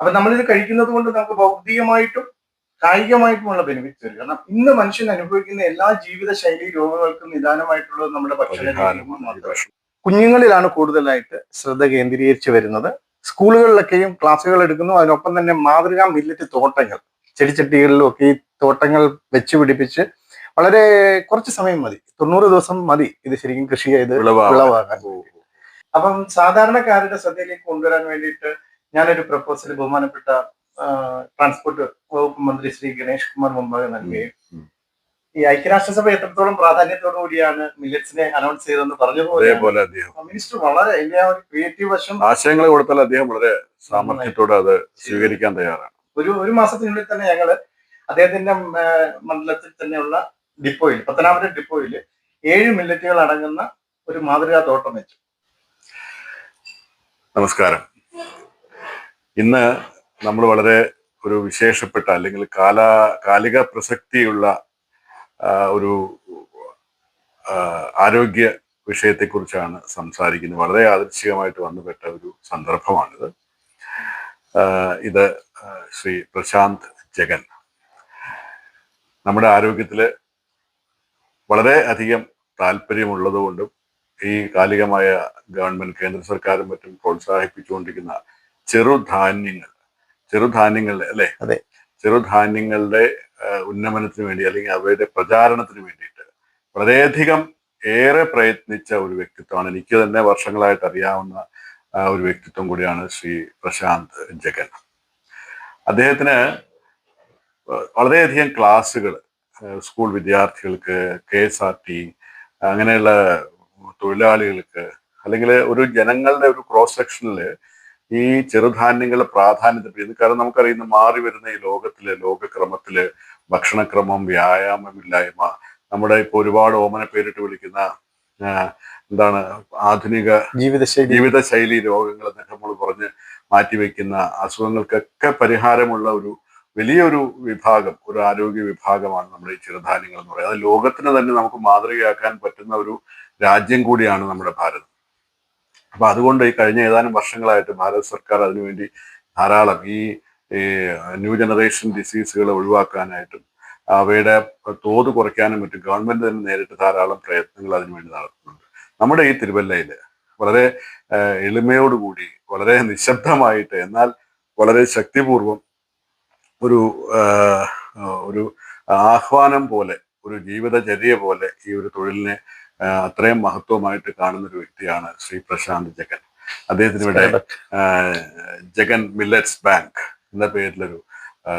അപ്പൊ നമ്മളിത് കഴിക്കുന്നത് കൊണ്ട് നമുക്ക് ഭൗതികമായിട്ടും കായികമായിട്ടുമുള്ള ബെനിഫിറ്റ്സ് വരും. കാരണം ഇന്ന് മനുഷ്യൻ അനുഭവിക്കുന്ന എല്ലാ ജീവിത ശൈലി രോഗങ്ങൾക്കും നിദാനമായിട്ടുള്ളത് നമ്മുടെ ഭക്ഷണ കുഞ്ഞുങ്ങളിലാണ് കൂടുതലായിട്ട് ശ്രദ്ധ കേന്ദ്രീകരിച്ച് വരുന്നത്. സ്കൂളുകളിലൊക്കെയും ക്ലാസ്സുകൾ എടുക്കുന്നു. അതിനൊപ്പം തന്നെ മാതൃകാ മില്ലറ്റ് തോട്ടങ്ങൾ. ചെടിച്ചട്ടികളിലും ഒക്കെ ഈ തോട്ടങ്ങൾ വെച്ച് പിടിപ്പിച്ച് വളരെ കുറച്ച് സമയം മതി. തൊണ്ണൂറ് ദിവസം മതി ഇത് ശരിക്കും കൃഷി ചെയ്ത് വിളവാകാൻ. അപ്പം സാധാരണക്കാരുടെ ശ്രദ്ധയിലേക്ക് കൊണ്ടുവരാൻ വേണ്ടിയിട്ട് ഞാനൊരു പ്രപ്പോസൽ ബഹുമാനപ്പെട്ട ട്രാൻസ്പോർട്ട് വകുപ്പ് മന്ത്രി ശ്രീ ഗണേഷ് കുമാർ മുമ്പാകെ നൽകുകയും. ഈ ഐക്യരാഷ്ട്രസഭ എത്രത്തോളം പ്രാധാന്യത്തോടു കൂടിയാണ് മില്ലറ്റ്സിനെ അനൗൺസ് ചെയ്തതെന്ന് പറഞ്ഞതുപോലെ മിനിസ്റ്റർ വളരെ അതിന്റെ ആ ഒരു ക്രിയേറ്റീവ് വശം ആശയങ്ങൾ കൊടുത്താൽ അദ്ദേഹം വളരെ സാമർഥ്യത്തോടെ അത് സ്വീകരിക്കാൻ തയ്യാറാണ്. ഒരു ഒരു മാസത്തിനുള്ളിൽ തന്നെ ഞങ്ങൾ അദ്ദേഹത്തിന്റെ മണ്ഡലത്തിൽ തന്നെയുള്ള ഡിപ്പോയിൽ പത്തനാപുരം ഡിപ്പോയിൽ ഏഴ് മില്ലറ്റുകൾ അടങ്ങുന്ന ഒരു മാതൃകാ തോട്ടം വെച്ചു. നമസ്കാരം. ഇന്ന് നമ്മൾ വളരെ ഒരു വിശേഷപ്പെട്ട അല്ലെങ്കിൽ കാല കാലിക പ്രസക്തിയുള്ള ഒരു ആരോഗ്യ വിഷയത്തെക്കുറിച്ചാണ് സംസാരിക്കുന്നത്. വളരെ ആദർശികമായിട്ട് വന്നുപെട്ട ഒരു സന്ദർഭമാണിത്. ഇത് ശ്രീ പ്രശാന്ത് ജഗൻ. നമ്മുടെ ആരോഗ്യത്തിൽ വളരെ അധികം താല്പര്യമുള്ളതുകൊണ്ടും ഈ കാലികമായ ഗവൺമെന്റ് കേന്ദ്ര സർക്കാരും മറ്റും പ്രോത്സാഹിപ്പിച്ചുകൊണ്ടിരിക്കുന്ന ചെറുധാന്യങ്ങൾ. ചെറുധാന്യങ്ങളുടെ അല്ലെ? അതെ. ചെറുധാന്യങ്ങളുടെ ഉന്നമനത്തിന് വേണ്ടി അല്ലെങ്കിൽ അവയുടെ പ്രചാരണത്തിന് വേണ്ടിയിട്ട് വളരെയധികം ഏറെ പ്രയത്നിച്ച ഒരു വ്യക്തിത്വമാണ് എനിക്ക് തന്നെ വർഷങ്ങളായിട്ട് അറിയാവുന്ന ഒരു വ്യക്തിത്വം കൂടിയാണ് ശ്രീ പ്രശാന്ത് ജഗൻ. അദ്ദേഹത്തിന് വളരെയധികം ക്ലാസ്സുകൾ സ്കൂൾ വിദ്യാർത്ഥികൾക്ക് കെ എസ് ആർ ടി അങ്ങനെയുള്ള തൊഴിലാളികൾക്ക് അല്ലെങ്കിൽ ഒരു ജനങ്ങളുടെ ഒരു ക്രോസ് സെക്ഷനിൽ ഈ ചെറുധാന്യങ്ങളുടെ പ്രാധാന്യത്തെപ്പറ്റി കാരണം നമുക്കറിയുന്ന മാറി വരുന്ന ഈ ലോകത്തിൽ ലോകക്രമത്തിൽ ഭക്ഷണക്രമം വ്യായാമമില്ലായ്മ നമ്മുടെ ഇപ്പൊ ഒരുപാട് ഓമന പേരിട്ട് വിളിക്കുന്ന എന്താണ് ആധുനിക ജീവിതശൈലി. ജീവിതശൈലി രോഗങ്ങൾ എന്നൊക്കെ നമ്മൾ പറഞ്ഞ് മാറ്റിവെക്കുന്ന അസുഖങ്ങൾക്കൊക്കെ പരിഹാരമുള്ള ഒരു വലിയൊരു വിഭാഗം ഒരു ആരോഗ്യ വിഭാഗമാണ് നമ്മുടെ ഈ ചെറുധാന്യങ്ങൾ എന്ന് പറയുന്നത്. അത് ലോകത്തിന് തന്നെ നമുക്ക് മാതൃകയാക്കാൻ പറ്റുന്ന ഒരു രാജ്യം കൂടിയാണ് നമ്മുടെ ഭാരതം. അപ്പൊ അതുകൊണ്ട് ഈ കഴിഞ്ഞ ഏതാനും വർഷങ്ങളായിട്ട് ഭാരത സർക്കാർ അതിനുവേണ്ടി ധാരാളം ഈ ന്യൂ ജനറേഷൻ ഡിസീസുകൾ ഒഴിവാക്കാനായിട്ടും അവയുടെ തോത് കുറയ്ക്കാനും മറ്റും ഗവൺമെന്റ് തന്നെ നേരിട്ട് ധാരാളം പ്രയത്നങ്ങൾ അതിനുവേണ്ടി നടത്തുന്നുണ്ട്. നമ്മുടെ ഈ തിരുവല്ലയിൽ വളരെ എളിമയോടുകൂടി വളരെ നിശബ്ദമായിട്ട് എന്നാൽ വളരെ ശക്തിപൂർവം ഒരു ഒരു ആഹ്വാനം പോലെ ഒരു ജീവിതചര്യ പോലെ ഈ ഒരു തൊഴിലിനെ അത്രയും മഹത്വമായിട്ട് കാണുന്ന ഒരു വ്യക്തിയാണ് ശ്രീ പ്രശാന്ത് ജഗൻ. അദ്ദേഹത്തിന് ഇവിടെ ജഗൻ മില്ലറ്റ്സ് ബാങ്ക് എന്ന പേരിലൊരു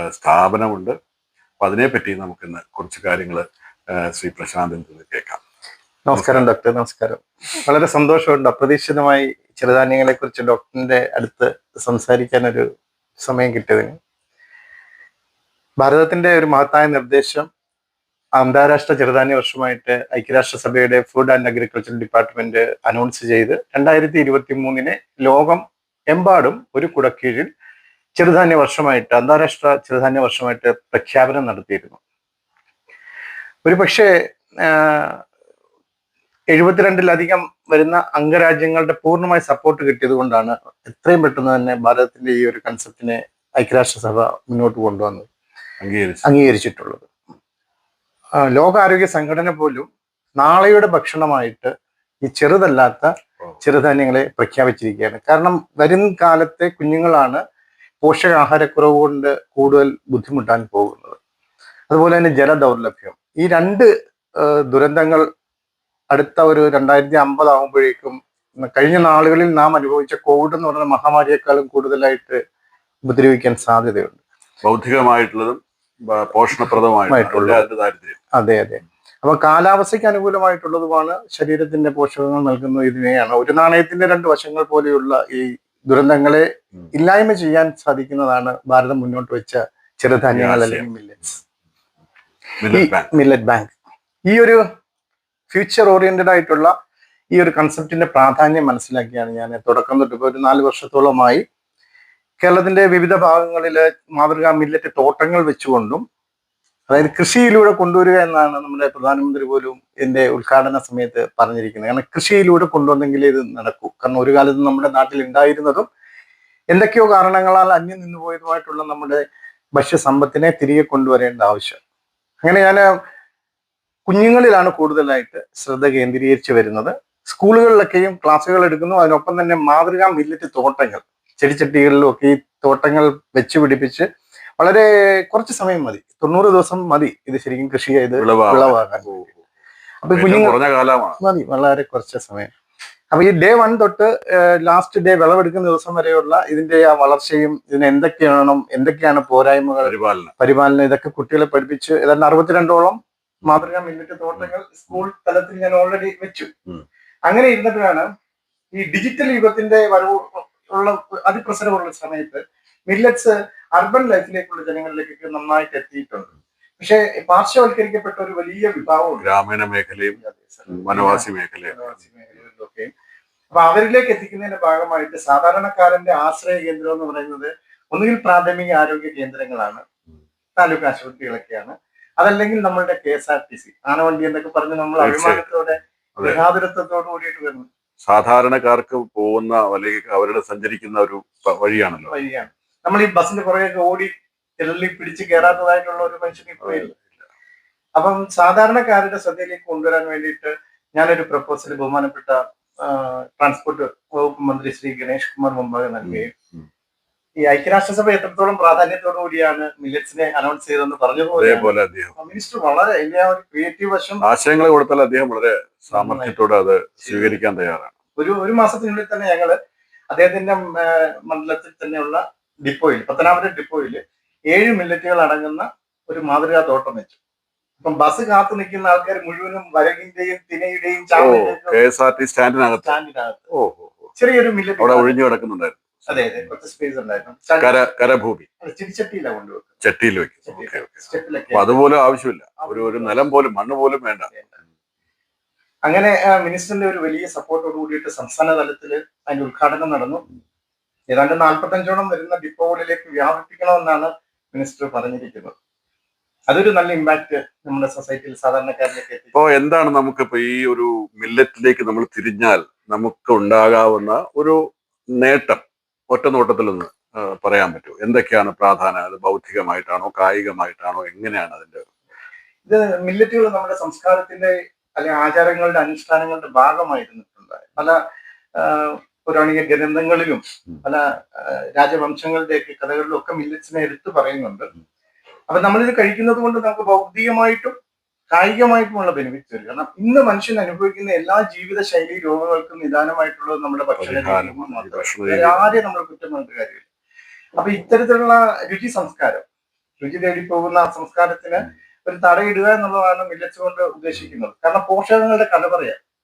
സ്ഥാപനമുണ്ട്. അപ്പൊ അതിനെപ്പറ്റി നമുക്കിന്ന് കുറച്ച് കാര്യങ്ങൾ ശ്രീ പ്രശാന്തിൽ നിന്ന് കേൾക്കാം. നമസ്കാരം ഡോക്ടർ. നമസ്കാരം. വളരെ സന്തോഷമുണ്ട്. അപ്രതീക്ഷിതമായി ചെറുധാന്യങ്ങളെ കുറിച്ച് ഡോക്ടറിന്റെ അടുത്ത് സംസാരിക്കാൻ ഒരു സമയം കിട്ടിയതിന്. ഭാരതത്തിന്റെ ഒരു മഹത്തായ നിർദ്ദേശം അന്താരാഷ്ട്ര ചെറുധാന്യ വർഷമായിട്ട് ഐക്യരാഷ്ട്രസഭയുടെ food and agriculture department announce ചെയ്ത് രണ്ടായിരത്തി ഇരുപത്തി മൂന്നിനെ ലോകം എമ്പാടും ഒരു കുടക്കീഴിൽ ചെറുധാന്യ വർഷമായിട്ട് അന്താരാഷ്ട്ര ചെറുധാന്യ വർഷമായിട്ട് പ്രഖ്യാപനം നടത്തിയിരുന്നു. ഒരു പക്ഷേ എഴുപത്തിരണ്ടിലധികം വരുന്ന അംഗരാജ്യങ്ങളുടെ പൂർണമായ സപ്പോർട്ട് കിട്ടിയത് കൊണ്ടാണ് എത്രയും പെട്ടെന്ന് തന്നെ ഭാരതത്തിന്റെ ഈ ഒരു കൺസെപ്റ്റിനെ ഐക്യരാഷ്ട്രസഭ മുന്നോട്ട് കൊണ്ടുവന്നത്. അംഗീകരിച്ചു. അംഗീകരിച്ചിട്ടുള്ളത്. ലോകാരോഗ്യ സംഘടന പോലും നാളെയുടെ ഭക്ഷണമായിട്ട് ഈ ചെറുതല്ലാത്ത ചെറുധാന്യങ്ങളെ പ്രഖ്യാപിച്ചിരിക്കുകയാണ്. കാരണം വരും കാലത്തെ കുഞ്ഞുങ്ങളാണ് പോഷകാഹാരക്കുറവ് കൊണ്ട് കൂടുതൽ ബുദ്ധിമുട്ടാൻ പോകുന്നത്. അതുപോലെ തന്നെ ജലദൗർലഭ്യം. ഈ രണ്ട് ദുരന്തങ്ങൾ അടുത്ത ഒരു രണ്ടായിരത്തി അമ്പത് ആകുമ്പോഴേക്കും കഴിഞ്ഞ നാളുകളിൽ നാം അനുഭവിച്ച കോവിഡ് എന്ന് പറയുന്ന മഹാമാരിയെക്കാളും കൂടുതലായിട്ട് ഉപദ്രവിക്കാൻ സാധ്യതയുണ്ട്. ബൗദ്ധികമായിട്ടുള്ളതും പോഷണപ്രദമായിട്ടുള്ള ദാരിദ്ര്യം. അതെ അതെ. അപ്പൊ കാലാവസ്ഥയ്ക്ക് അനുകൂലമായിട്ടുള്ളതുമാണ് ശരീരത്തിന്റെ പോഷകങ്ങൾ നൽകുന്നത് ഇതിനെയാണ്. ഒരു നാണയത്തിന്റെ രണ്ട് വശങ്ങൾ പോലെയുള്ള ഈ ദുരന്തങ്ങളെ. ഇല്ലായ്മ ചെയ്യാൻ സാധിക്കുന്നതാണ് ഭാരതം മുന്നോട്ട് വെച്ച ചെറുധാന്യങ്ങൾ അല്ലെങ്കിൽ millets millet bank millet bank ഈ ഒരു ഫ്യൂച്ചർ ഓറിയന്റഡ് ആയിട്ടുള്ള ഈ ഒരു കൺസെപ്റ്റിന്റെ പ്രാധാന്യം മനസ്സിലാക്കിയാണ് ഞാൻ. തുടക്കം തൊട്ട് ഇപ്പോൾ ഒരു നാല് വർഷത്തോളമായി കേരളത്തിന്റെ വിവിധ ഭാഗങ്ങളിൽ മാതൃകാ മില്ലറ്റ് തോട്ടങ്ങൾ വെച്ചുകൊണ്ടും അതായത് കൃഷിയിലൂടെ കൊണ്ടുവരിക എന്നാണ് നമ്മുടെ പ്രധാനമന്ത്രി പോലും ഇതിന്റെ ഉദ്ഘാടന സമയത്ത് പറഞ്ഞിരിക്കുന്നത്. കാരണം കൃഷിയിലൂടെ കൊണ്ടുവന്നെങ്കിൽ ഇത് നടക്കൂ. കാരണം ഒരു കാലത്ത് നമ്മുടെ നാട്ടിൽ ഉണ്ടായിരുന്നതും എന്തൊക്കെയോ കാരണങ്ങളാൽ അന്യം നിന്നുപോയതുമായിട്ടുള്ള നമ്മുടെ ഭക്ഷ്യസമ്പത്തിനെ തിരികെ കൊണ്ടുവരേണ്ട ആവശ്യം. അങ്ങനെ ഞാൻ കുഞ്ഞുങ്ങളിലാണ് കൂടുതലായിട്ട് ശ്രദ്ധ കേന്ദ്രീകരിച്ച് വരുന്നത്. സ്കൂളുകളിലൊക്കെയും ക്ലാസ്സുകൾ എടുക്കുന്നു. അതിനൊപ്പം തന്നെ മാതൃകാ മില്ലറ്റ് തോട്ടങ്ങൾ ചെടിച്ചട്ടികളിലും ഒക്കെ ഈ തോട്ടങ്ങൾ വെച്ച് പിടിപ്പിച്ച് വളരെ കുറച്ച് സമയം മതി. തൊണ്ണൂറ് ദിവസം മതി ഇത് ശരിക്കും കൃഷി ചെയ്ത് വിളവാ വിളവാകാൻ. അപ്പൊ കുഞ്ഞുങ്ങൾ മതി വളരെ കുറച്ച് സമയം. അപ്പൊ ഈ ഡേ വൺ തൊട്ട് ലാസ്റ്റ് ഡേ വിളവെടുക്കുന്ന ദിവസം വരെയുള്ള ഇതിന്റെ ആ വളർച്ചയും ഇതിന് എന്തൊക്കെയാണ് എന്തൊക്കെയാണ് പോരായ്മകൾ പരിപാലനം. പരിപാലനം ഇതൊക്കെ കുട്ടികളെ പഠിപ്പിച്ച് ഏതാണ്ട് അറുപത്തിരണ്ടോളം മാതൃകാ മില്ലറ്റ് തോട്ടങ്ങൾ സ്കൂൾ തലത്തിൽ ഞാൻ ഓൾറെഡി വെച്ചു. അങ്ങനെ ഇരുന്നപ്പോഴാണ് ഈ ഡിജിറ്റൽ യുഗത്തിന്റെ വരവ് ഉള്ള അതിപ്രസരമുള്ള സമയത്ത് മില്ലറ്റ്സ് അർബൻ ലൈഫിലേക്കുള്ള ജനങ്ങളിലേക്കൊക്കെ നന്നായിട്ട് എത്തിയിട്ടുണ്ട്. പക്ഷേ പാർശ്വവൽക്കരിക്കപ്പെട്ട ഒരു വലിയ വിഭാഗം ഗ്രാമീണ മേഖലയും വനവാസി മേഖലയും. മേഖലകളിലൊക്കെ. അപ്പൊ അവരിലേക്ക് എത്തിക്കുന്നതിന്റെ ഭാഗമായിട്ട് സാധാരണക്കാരന്റെ ആശ്രയ കേന്ദ്രം എന്ന് പറയുന്നത് ഒന്നുകിൽ പ്രാഥമിക ആരോഗ്യ കേന്ദ്രങ്ങളാണ് താലൂക്ക് ആശുപത്രികളൊക്കെയാണ്. അതല്ലെങ്കിൽ നമ്മളുടെ K S R T C ആനവണ്ടി എന്നൊക്കെ പറഞ്ഞ് നമ്മൾ. അഭിമാനത്തോടെ. ഗൃഹാതുരത്വത്തോട് കൂടിയിട്ട് വരുന്നു. സാധാരണക്കാർക്ക് പോകുന്ന അല്ലെങ്കിൽ അവരുടെ സഞ്ചരിക്കുന്ന ഒരു വഴിയാണല്ലോ. വഴിയാണ്. നമ്മൾ ഈ ബസ്സിന്റെ പുറകെയൊക്കെ ഓടി എല്ലി പിടിച്ച് കയറാത്തതായിട്ടുള്ള ഒരു മനുഷ്യൻ ഇപ്പോൾ ഇല്ല. അപ്പം സാധാരണക്കാരുടെ ശ്രദ്ധയിലേക്ക് കൊണ്ടുവരാൻ വേണ്ടിയിട്ട് ഞാനൊരു പ്രപ്പോസൽ ബഹുമാനപ്പെട്ട ട്രാൻസ്പോർട്ട് വകുപ്പ് മന്ത്രി ശ്രീ ഗണേഷ് കുമാർ മുമ്പാകെ നൽകുകയും ഈ ഐക്യരാഷ്ട്രസഭ എത്രത്തോളം പ്രാധാന്യത്തോടു കൂടിയാണ് മില്ലറ്റ്സിനെ അനൗൺസ് ചെയ്തെന്ന് പറഞ്ഞതുപോലെ മിനിസ്റ്റർ വളരെ ഒരു ക്രിയേറ്റീവ് വശം ആശയങ്ങൾ കൊടുത്താൽ അദ്ദേഹം വളരെ സാമർഥ്യത്തോടെ അത് സ്വീകരിക്കാൻ തയ്യാറാണ്. ഒരു ഒരു മാസത്തിനുള്ളിൽ തന്നെ ഞങ്ങൾ അദ്ദേഹത്തിന്റെ മണ്ഡലത്തിൽ തന്നെയുള്ള ഡിപ്പോയിൽ പത്തനാപുരം ഡിപ്പോയിൽ ഏഴ് മില്ലറ്റുകൾ അടങ്ങുന്ന ഒരു മാതൃകാ തോട്ടം വെച്ചു. അപ്പം ബസ് കാത്തു നിൽക്കുന്ന ആൾക്കാർ മുഴുവനും വരകിന്റെയും തിനയുടെയും സ്റ്റാൻഡിനകത്ത്. ചെറിയൊരു അവിടെ മില്ലറ്റ് ഒഴിഞ്ഞു കിടക്കുന്നുണ്ടായിരുന്നു. അതെ അതെ കുറച്ച് സ്പേസ് ഉണ്ടായിരുന്നു. കര കരഭൂമി. ചിരിച്ചട്ടിയിലാണ് കൊണ്ടുവെക്കുക ചട്ടിയിൽ വെക്കും. അതുപോലും ആവശ്യമില്ല. ഒരു ഒരു നിലം പോലും മണ്ണ് പോലും വേണ്ട. അങ്ങനെ മിനിസ്റ്ററിന്റെ ഒരു വലിയ സപ്പോർട്ടോട് കൂടിയിട്ട് സംസ്ഥാന തലത്തിൽ അതിന്റെ ഉദ്ഘാടനം നടന്നു. ഏതാണ്ട് നാൽപ്പത്തഞ്ചോളം വരുന്ന ഡിപ്പോകളിലേക്ക് വ്യാപിപ്പിക്കണമെന്നാണ് മിനിസ്റ്റർ പറഞ്ഞിരിക്കുന്നത്. അതൊരു നല്ല ഇമ്പാക്ട് നമ്മുടെ സൊസൈറ്റിയിൽ സാധാരണക്കാരിലേക്ക് ഇപ്പോ എന്താണ് നമുക്ക് നമുക്കിപ്പോ ഈ ഒരു മില്ലറ്റിലേക്ക് നമ്മൾ തിരിഞ്ഞാൽ നമുക്ക് ഉണ്ടാകാവുന്ന ഒരു നേട്ടം? ഒറ്റ നോട്ടത്തിൽ ഒന്ന് പറയാൻ പറ്റുമോ എന്തൊക്കെയാണ് പ്രാധാന്യം? അത് ബൗദ്ധികമായിട്ടാണോ കായികമായിട്ടാണോ? എങ്ങനെയാണ് അതിന്റെ? ഇത് മില്ലറ്റുകൾ നമ്മുടെ സംസ്കാരത്തിന്റെ അല്ലെ ആചാരങ്ങളുടെ അനുഷ്ഠാനങ്ങളുടെ ഭാഗമായിരുന്നിട്ടുണ്ട് പല പൗരാണിക ഗ്രന്ഥങ്ങളിലും പല രാജവംശങ്ങളുടെയൊക്കെ കഥകളിലും ഒക്കെ മില്ലറ്റ്സിനെ എടുത്തു പറയുന്നുണ്ട്. അപ്പൊ നമ്മളിത് കഴിക്കുന്നത് കൊണ്ട് നമുക്ക് ഭൗതികമായിട്ടും കായികമായിട്ടുമുള്ള ബെനിഫിറ്റ്സ് വരും. കാരണം ഇന്ന് മനുഷ്യൻ അനുഭവിക്കുന്ന എല്ലാ ജീവിത ശൈലി രോഗങ്ങൾക്കും നിദാനമായിട്ടുള്ളത് നമ്മുടെ ഭക്ഷണ ആരെയും നമ്മൾ കുറ്റം കൊണ്ട് കാര്യമില്ല. അപ്പൊ ഇത്തരത്തിലുള്ള രുചി സംസ്കാരം രുചി തേടി പോകുന്ന ആ സംസ്കാരത്തിന് ഒരു തടയിടുക എന്നുള്ളതാണ് മില്ലറ്റ്സ് കൊണ്ട് ഉദ്ദേശിക്കുന്നത്. കാരണം പോഷകങ്ങളുടെ കഥ പറയാം ഉം. ഇന്ന്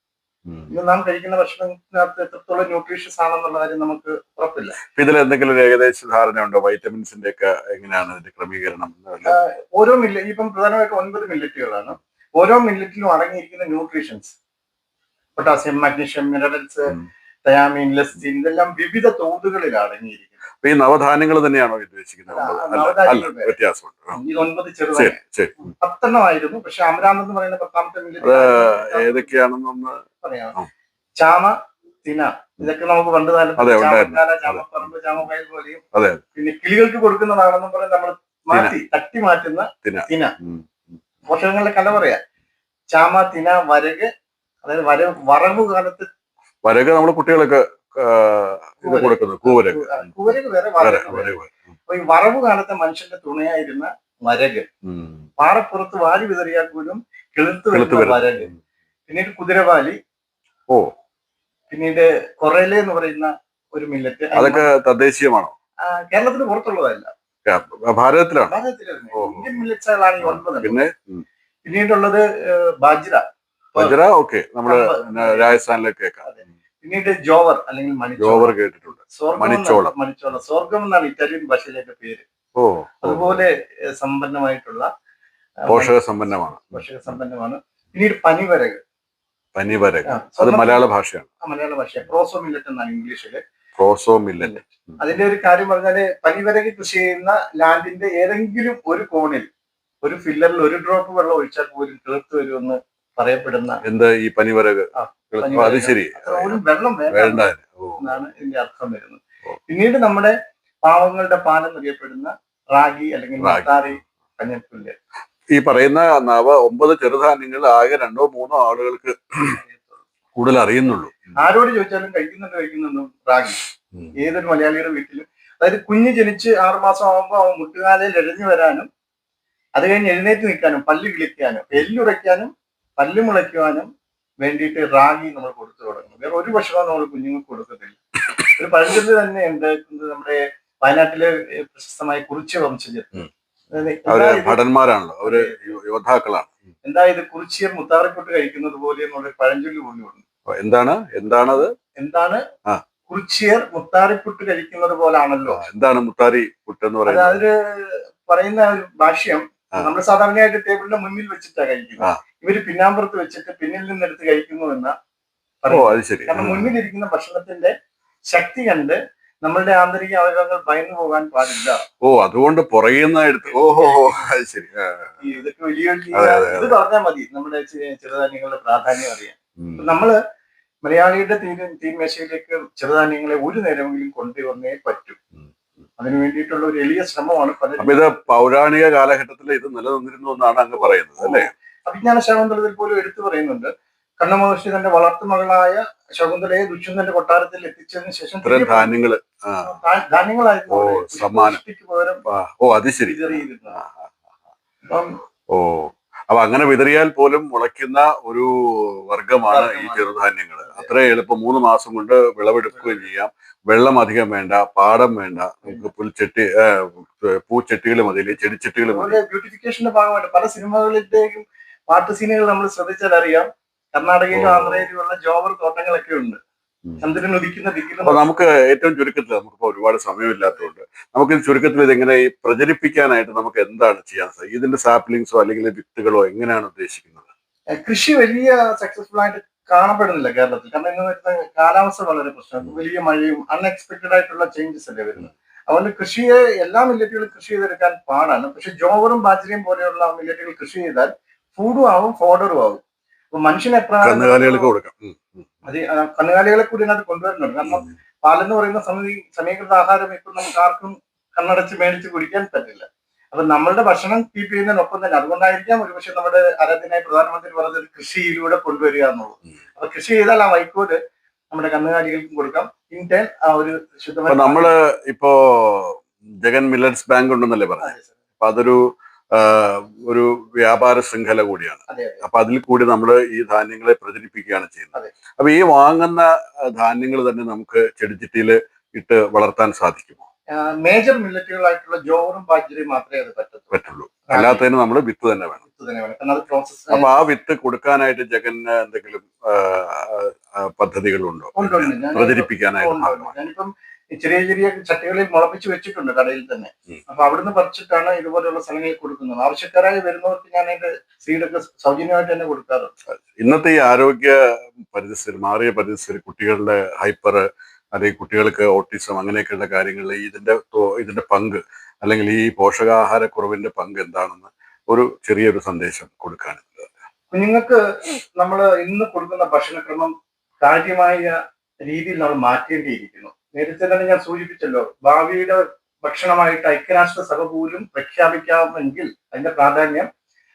നാം കഴിക്കുന്ന ഭക്ഷണത്തിനകത്ത് എത്രത്തോളം ന്യൂട്രീഷ്യസ് ആണെന്നുള്ള കാര്യം നമുക്ക് ഉറപ്പില്ല. ഇതിൽ എന്തെങ്കിലും ഒരു ഏകദേശ ധാരണ ഉണ്ടോ വൈറ്റമിൻസിന്റെ ഒക്കെ എങ്ങനെയാണ് അതിന്റെ ക്രമീകരണം? ഓരോ മില്ല ഇപ്പം പ്രധാനമായിട്ട് ഒൻപത് മില്ലറ്റുകളാണ്. ഓരോ മില്ലറ്റിലും അടങ്ങിയിരിക്കുന്ന nutritions potassium magnesium minerals. Thiamine lecithin ഇതെല്ലാം വിവിധ തോതുകളിൽ അടങ്ങിയിരിക്കുന്നു ഈ നവധാന്യങ്ങൾ തന്നെയാണോ ഉദ്ദേശിക്കുന്നത് വ്യത്യാസമുണ്ട്. ഒൻപത് ചെറുതായി. പത്തെണ്ണമായിരുന്നു പക്ഷെ അമരാമെന്ന് പറയുന്ന പത്താമത്തെ ഏതൊക്കെയാണെന്നൊന്ന് പറയാം. ചാമ തിന. ഇതൊക്കെ നമുക്ക് പണ്ട്. ചാമ ചാമപ്പറമ്പ് ചാമപ്പയൽ പോലെയും. പിന്നെ കിളികൾക്ക് കൊടുക്കുന്നതാണെന്നും പറഞ്ഞ് നമ്മൾ മാറ്റി തട്ടി മാറ്റുന്ന തിന. പോഷകങ്ങളുടെ കല പറയാ. ചാമ തിന വരക് അതായത് വര വറവ് കാലത്ത് വരക നമ്മൾ ഇത് കൊടുക്കുന്നത് കൂവരക. കുവരക് വേറെ അപ്പൊ ഈ വറവ് കാലത്തെ മനുഷ്യന്റെ തുണയായിരുന്ന വരക്. പാറപ്പുറത്ത് വാരി വിതറിയാൽ പോലും കിളുത്ത് വരുന്ന വരക്. പിന്നീട് കുതിരവാലി ഓ. പിന്നീട് കൊറേല എന്ന് പറയുന്ന ഒരു മില്ലറ്റ് അതൊക്കെ തദ്ദേശീയമാണോ? കേരളത്തിന് പുറത്തുള്ളതല്ല. ഭാരതത്തിലാണ്. ഭാരതത്തിലെ തന്നെ. ഓഹോ. ഇന്ത്യൻ മില്ലറ്റ്സുകളാണ് ഈ ഒൻപത് പിന്നെ. പിന്നീടുള്ളത് ബാജ്ര. ബജ്ര ഓക്കെ. നമ്മൾ പിന്നെ രാജസ്ഥാനിലൊക്കെ കേൾക്കാം പിന്നീട് ജോവർ അല്ലെങ്കിൽ ജോവർ കേട്ടിട്ടുണ്ട്. മണിച്ചോള. മണിച്ചോള. സ്വർഗം എന്നാണ് ഇറ്റാലിയൻ ഭാഷയിലെ പേര്. ഓ. അതുപോലെ സമ്പന്നമായിട്ടുള്ള പോഷക സമ്പന്നമാണ്. പോഷക സമ്പന്നമാണ്. പിന്നീട് പനിവരക് പനിവരക. അത് മലയാള ഭാഷയാണ്. മലയാള ഭാഷ പ്രോസോ മില്ലറ്റ് എന്നാണ് ഇംഗ്ലീഷിൽ. പ്രോസോ മില്ലറ്റ് അതിന്റെ ഒരു കാര്യം പറഞ്ഞാൽ പനിവരകി കൃഷി ചെയ്യുന്ന ലാൻഡിന്റെ ഏതെങ്കിലും ഒരു കോണിൽ ഒരു ഫില്ലറിൽ ഒരു ഡ്രോപ്പ് വെള്ളം ഒഴിച്ചാൽ പോലും തീർത്തു വരുമെന്ന് പറയപ്പെടുന്ന എന്താ ഈ പനിവരക? അത് ശരി. വെള്ളം വേണ്ട എന്നാണ് ഇതിന്റെ അർത്ഥം വരുന്നത്. പിന്നീട് നമ്മുടെ പാവങ്ങളുടെ പാലം അറിയപ്പെടുന്ന റാഗി അല്ലെങ്കിൽ. മത്താറി പഞ്ഞപ്പുല്ല് ഈ പറയുന്ന നവ ഒമ്പത് ചെറുധാന്യങ്ങൾ ആകെ രണ്ടോ മൂന്നോ ആളുകൾക്ക് കൂടുതൽ അറിയുന്നുള്ളൂ. ആരോട് ചോദിച്ചാലും കഴിക്കുന്നുണ്ട് കഴിക്കുന്നുണ്ട് റാഗി ഏതൊരു മലയാളിയുടെ വീട്ടിലും. അതായത് കുഞ്ഞ് ജനിച്ച് ആറുമാസം ആകുമ്പോൾ അവൻ മുട്ടുകാലയിൽ എഴഞ്ഞു വരാനും അത് കഴിഞ്ഞ് എഴുന്നേറ്റ് നിൽക്കാനും പല്ല് കിളിക്കാനും എല്ലുറയ്ക്കാനും പല്ല് മുളയ്ക്കുവാനും വേണ്ടിയിട്ട് റാഗി നമ്മൾ കൊടുത്തു തുടങ്ങും വേറെ ഒരു ഭക്ഷണവും നമ്മൾ കുഞ്ഞുങ്ങൾക്ക് കൊടുക്കത്തില്ല. ഒരു പഴഞ്ചൊല്ല് തന്നെ ഉണ്ട് നമ്മുടെ വയനാട്ടിലെ പ്രശസ്തമായ കുറിച്ച്. അതായത് അവർ ഭടന്മാരാണല്ലോ അവർ യോദ്ധാക്കളാണ്. എന്താ ഇത്? കുറിച്യർ മുത്താറിപ്പൊട്ട് കഴിക്കുന്നത് പോലെ എന്നുള്ള പഴഞ്ചൊല്ല് പോലും ഉണ്ട്. അപ്പൊ എന്താണ്? എന്താണത്? എന്താണ്? ആ. കുറിച്യർ മുത്താറിപ്പൊട്ട് കഴിക്കുന്നത് പോലാണല്ലോ. എന്താണ് മുത്താരി പുട്ട് എന്ന് പറയുന്നത്? അതിൽ പറയുന്ന ഭാഷ്യം നമ്മൾ സാധാരണയായിട്ട് ടേബിളിന്റെ മുന്നിൽ വെച്ചിട്ടാ കഴിക്കുന്നത്. ഇവർ പിന്നാമ്പുറത്ത് വെച്ചിട്ട് പിന്നിൽ നിന്ന് എടുത്ത് കഴിക്കുന്നു എന്ന കാരണം മുന്നിലിരിക്കുന്ന ഭക്ഷണത്തിന്റെ ശക്തി കണ്ട് നമ്മളുടെ ആന്തരിക അവയവങ്ങൾ ഭയന്നു പോകാൻ പാടില്ല. ഓ അതുകൊണ്ട് പുറയുന്ന എടുത്ത് ഓഹോ ശരി. ഇതൊക്കെ വലിയ ഇത് പറഞ്ഞാൽ മതി. നമ്മുടെ ചെറുധാന്യങ്ങളുടെ പ്രാധാന്യം അറിയാൻ. ഉം. നമ്മൾ മലയാളിയുടെ തീ തീൻമേശയിലേക്ക് ചെറുധാന്യങ്ങളെ ഒരു നേരമെങ്കിലും കൊണ്ടുവന്നേ പറ്റൂ. അതിനു വേണ്ടിയിട്ടുള്ള ഒരു എളിയ ശ്രമമാണ് പല അപ്പൊ ഇത് പൗരാണിക കാലഘട്ടത്തിൽ ഇത് നിലനിന്നിരുന്നു എന്നാണ് അങ്ങ് പറയുന്നത് അല്ലേ? അഭിജ്ഞാന ശാകുന്തളത്തിൽ പോലും എടുത്തു പറയുന്നുണ്ട്. കണ്ണമഹർഷി തന്റെ വളർത്തുമകളായ ശകുന്തളയെ ദുഷ്യന്തന്റെ കൊട്ടാരത്തിൽ എത്തിച്ചതിന് ശേഷം ധാന്യങ്ങൾ ഓ, സമ്മാനം. ഓ അത് ശരി. ഓ അപ്പൊ അങ്ങനെ വിതറിയാൽ പോലും മുളയ്ക്കുന്ന ഒരു വർഗമാണ് ഈ. ചെറുധാന്യങ്ങൾ അത്ര എളുപ്പം മൂന്ന് മാസം കൊണ്ട് വിളവെടുക്കുകയും ചെയ്യാം. വെള്ളം അധികം വേണ്ട പാടം വേണ്ട. നമുക്ക് പുൽച്ചെട്ടി പൂച്ചെട്ടികൾ മതി ചെടിച്ചെട്ടികൾ മതി. ബ്യൂട്ടിഫിക്കേഷന്റെ ഭാഗമായിട്ട് പല സിനിമകളിലേക്കും പാട്ട് സീനുകൾ നമ്മൾ ശ്രദ്ധിച്ചാൽ അറിയാം. കർണാടകയിലും ആന്ധ്രയിലും ആന്ധ്രയിലുമുള്ള ജോബർ തോട്ടങ്ങളൊക്കെ ഉണ്ട്. ചന്ദ്രൻ ഉദിക്കുന്ന അപ്പൊ നമുക്ക് ഏറ്റവും ചുരുക്കത്തിൽ നമുക്കിപ്പോ ഒരുപാട് സമയമില്ലാത്തതുകൊണ്ട് നമുക്ക് ചുരുക്കത്തിൽ ഇതെങ്ങനെ ഈ പ്രചരിപ്പിക്കാനായിട്ട് നമുക്ക് എന്താണ് ചെയ്യാൻ സാധിക്കും ഇതിന്റെ സാപ്ലിങ്സോ അല്ലെങ്കിൽ വിത്തുകളോ എങ്ങനെയാണ് ഉദ്ദേശിക്കുന്നത്? കൃഷി വലിയ സക്സസ്ഫുൾ ആയിട്ട് കാണപ്പെടുന്നില്ല കേരളത്തിൽ. കാരണം ഇന്ന് വരുന്ന കാലാവസ്ഥ വളരെ പ്രശ്നമാണ്. വലിയ മഴയും അൺഎക്സ്പെക്ടഡ് ആയിട്ടുള്ള ചേഞ്ചസ് അല്ലേ വരുന്നത്. അതുകൊണ്ട് കൃഷിയെ എല്ലാ മില്ലറ്റുകളും കൃഷി ചെയ്തെടുക്കാൻ പാടാണ്. പക്ഷെ ജോവറും ബാജറിയും പോലെയുള്ള മില്ലറ്റുകൾ കൃഷി ചെയ്താൽ ഫുഡും ആവും ഫോഡറും ആവും. അപ്പൊ മനുഷ്യനെ ഉം, അത് കന്നുകാലികളെ കൂടി അതിനകത്ത് കൊണ്ടുവരുന്നുണ്ട്. കാരണം. പാലെന്ന് പറയുന്ന സമിതി സമീകൃത ആഹാരം ഇപ്പൊ നമുക്ക് ആർക്കും കണ്ണടച്ച് മേടിച്ച് കുടിക്കാൻ പറ്റില്ല. അപ്പൊ നമ്മളുടെ ഭക്ഷണം കീപ്പ് ചെയ്യുന്നതിനൊപ്പം തന്നെ അതുകൊണ്ടായിരിക്കാം ഒരുപക്ഷെ നമ്മുടെ ആരാധനായി പ്രധാനമന്ത്രി പറഞ്ഞത് കൃഷിയിലൂടെ കൊണ്ടുവരിക എന്നുള്ളത്. അപ്പൊ കൃഷി ചെയ്താൽ ആ വൈക്കോൽ നമ്മുടെ കന്നുകാലികൾക്കും കൊടുക്കാം. ഇൻടേൺ ആ ഒരു ശുദ്ധമായ നമ്മൾ ഇപ്പോ ജഗൻ മില്ലറ്റ്സ് ബാങ്ക് ഉണ്ടെന്നല്ലേ പറഞ്ഞു അതെ, അപ്പൊ അതൊരു ഒരു വ്യാപാര ശൃംഖല കൂടിയാണ്. അപ്പൊ അതിൽ കൂടി നമ്മൾ ഈ ധാന്യങ്ങളെ പ്രചരിപ്പിക്കുകയാണ് ചെയ്യുന്നത്. അപ്പൊ ഈ വാങ്ങുന്ന ധാന്യങ്ങൾ തന്നെ നമുക്ക് ചെടിച്ചിട്ടിയിൽ ഇട്ട് വളർത്താൻ സാധിക്കുമോ? മേജർ മില്ലറ്റുകളായിട്ടുള്ള ജോറും ബാജ്രയും മാത്രമേ അത് പറ്റത്തുള്ളൂ. പറ്റുള്ളൂ. അല്ലാത്തതിന് നമ്മൾ വിത്ത് തന്നെ വേണം. അപ്പൊ ആ വിത്ത് കൊടുക്കാനായിട്ട് ജഗന് എന്തെങ്കിലും പദ്ധതികളുണ്ടോ? പ്രചരിപ്പിക്കാനായിട്ട് ചെറിയ ചെറിയ ചട്ടികളിൽ മുളപ്പിച്ച് വെച്ചിട്ടുണ്ട് കടയിൽ തന്നെ. അപ്പൊ അവിടുന്ന് പറിച്ചിട്ടാണ് ഇതുപോലെയുള്ള സ്ഥലങ്ങളിൽ കൊടുക്കുന്നത്. ആവശ്യക്കാരായി വരുന്നവർക്ക് ഞാൻ അതിന്റെ സീഡൊക്കെ സൗജന്യമായിട്ട് തന്നെ കൊടുക്കാറുണ്ട്. ഇന്നത്തെ ഈ ആരോഗ്യ പരിസ്ഥിതി മാറിയ പരിസ്ഥിതി കുട്ടികളുടെ ഹൈപ്പർ അല്ലെങ്കിൽ കുട്ടികൾക്ക് ഓട്ടിസം അങ്ങനെയൊക്കെയുള്ള കാര്യങ്ങളിൽ ഇതിന്റെ ഇതിന്റെ പങ്ക് അല്ലെങ്കിൽ ഈ പോഷകാഹാരക്കുറവിന്റെ പങ്ക് എന്താണെന്ന് ഒരു ചെറിയൊരു സന്ദേശം കൊടുക്കാനുണ്ട് കുഞ്ഞുങ്ങൾക്ക് നമ്മൾ ഇന്ന് കൊടുക്കുന്ന ഭക്ഷണക്രമം കാര്യമായ രീതിയിൽ നമ്മൾ മാറ്റേണ്ടിയിരിക്കുന്നു. നേരത്തെ തന്നെ ഞാൻ സൂചിപ്പിച്ചല്ലോ ഭാവിയുടെ ഭക്ഷണമായിട്ട് ഐക്യരാഷ്ട്ര സഭ പോലും പ്രഖ്യാപിക്കാമെങ്കിൽ അതിന്റെ പ്രാധാന്യം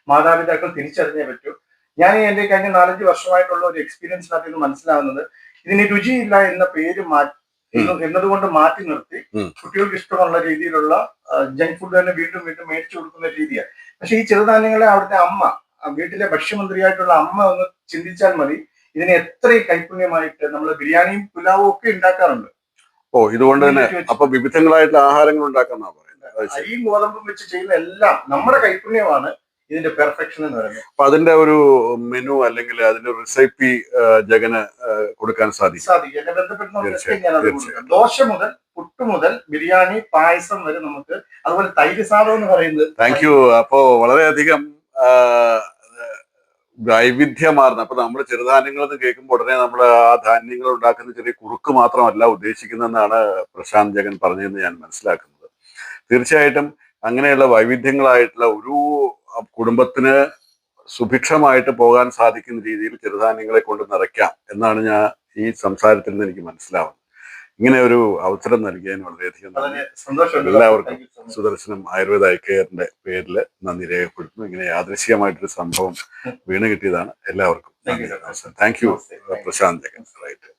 മാതാപിതാക്കൾ തിരിച്ചറിഞ്ഞേ പറ്റൂ. ഞാൻ എന്റെ എന്റെ കഴിഞ്ഞ നാലഞ്ച് വർഷമായിട്ടുള്ള ഒരു എക്സ്പീരിയൻസിനകത്ത് നിന്ന് മനസ്സിലാവുന്നത് ഇതിന് രുചിയില്ല എന്ന പേര് മാറ്റി എന്നതുകൊണ്ട് മാറ്റി നിർത്തി. കുട്ടികൾക്ക് ഇഷ്ടമുള്ള രീതിയിലുള്ള ജങ്ക് ഫുഡ് തന്നെ വീണ്ടും വീണ്ടും മേടിച്ചു കൊടുക്കുന്ന രീതിയാണ്. പക്ഷെ ഈ ചെറുധാന്യങ്ങളെ അവിടുത്തെ അമ്മ വീട്ടിലെ ഭക്ഷ്യമന്ത്രിയായിട്ടുള്ള അമ്മ ഒന്ന് ചിന്തിച്ചാൽ മതി ഇതിനെ എത്രയും കൈപുണ്യമായിട്ട് നമ്മൾ ബിരിയാണിയും പുലാവും ഒക്കെ ഉണ്ടാക്കാറുണ്ട്. ഓ ഇതുകൊണ്ട് തന്നെ അപ്പൊ വിവിധങ്ങളായിട്ടുള്ള ആഹാരങ്ങൾ ഉണ്ടാക്കാന്നാ പറയുന്നത്. അരിയും ഗോതമ്പും വെച്ച് ചെയ്യുന്ന എല്ലാം നമ്മുടെ കൈപുണ്യമാണ് ഇതിന്റെ പെർഫെക്ഷൻ എന്ന് പറയുന്നത്. അപ്പൊ അതിന്റെ ഒരു മെനു അല്ലെങ്കിൽ അതിന്റെ റെസിപ്പി ജഗന് കൊടുക്കാൻ സാധിക്കും. സാധിക്കും. എന്നെ. കൊടുക്കാം. ദോശ മുതൽ പുട്ട് മുതൽ ബിരിയാണി പായസം വരെ നമുക്ക് അതുപോലെ തൈര് സാധനം എന്ന് പറയുന്നത് താങ്ക് യു അപ്പോ വളരെയധികം വൈവിധ്യമാർന്ന അപ്പൊ നമ്മൾ ചെറുധാന്യങ്ങൾ എന്ന് കേൾക്കുമ്പോൾ ഉടനെ നമ്മൾ ആ ധാന്യങ്ങൾ ഉണ്ടാക്കുന്ന ചെറിയ കുറുക്ക് മാത്രമല്ല ഉദ്ദേശിക്കുന്നതെന്നാണ് പ്രശാന്ത് ജഗൻ പറഞ്ഞതെന്ന് ഞാൻ മനസ്സിലാക്കുന്നത്. തീർച്ചയായിട്ടും അങ്ങനെയുള്ള വൈവിധ്യങ്ങളായിട്ടുള്ള ഒരു കുടുംബത്തിന് സുഭിക്ഷമായിട്ട് പോകാൻ സാധിക്കുന്ന രീതിയിൽ ചെറുധാന്യങ്ങളെ കൊണ്ട് നിറയ്ക്കാം എന്നാണ് ഞാൻ ഈ സംസാരത്തിൽ നിന്ന് എനിക്ക് മനസ്സിലാവുന്നത്. ഇങ്ങനെ ഒരു അവസരം നൽകിയതിന് വളരെയധികം എല്ലാവർക്കും. സുദർശനം ആയുർവേദ കെയറിന്റെ പേരിൽ നന്ദി രേഖപ്പെടുത്തുന്നു. ഇങ്ങനെ യാദൃശികമായിട്ടൊരു സംഭവം വീണ് കിട്ടിയതാണ്. എല്ലാവർക്കും. Thank you. Prashanth Jagan right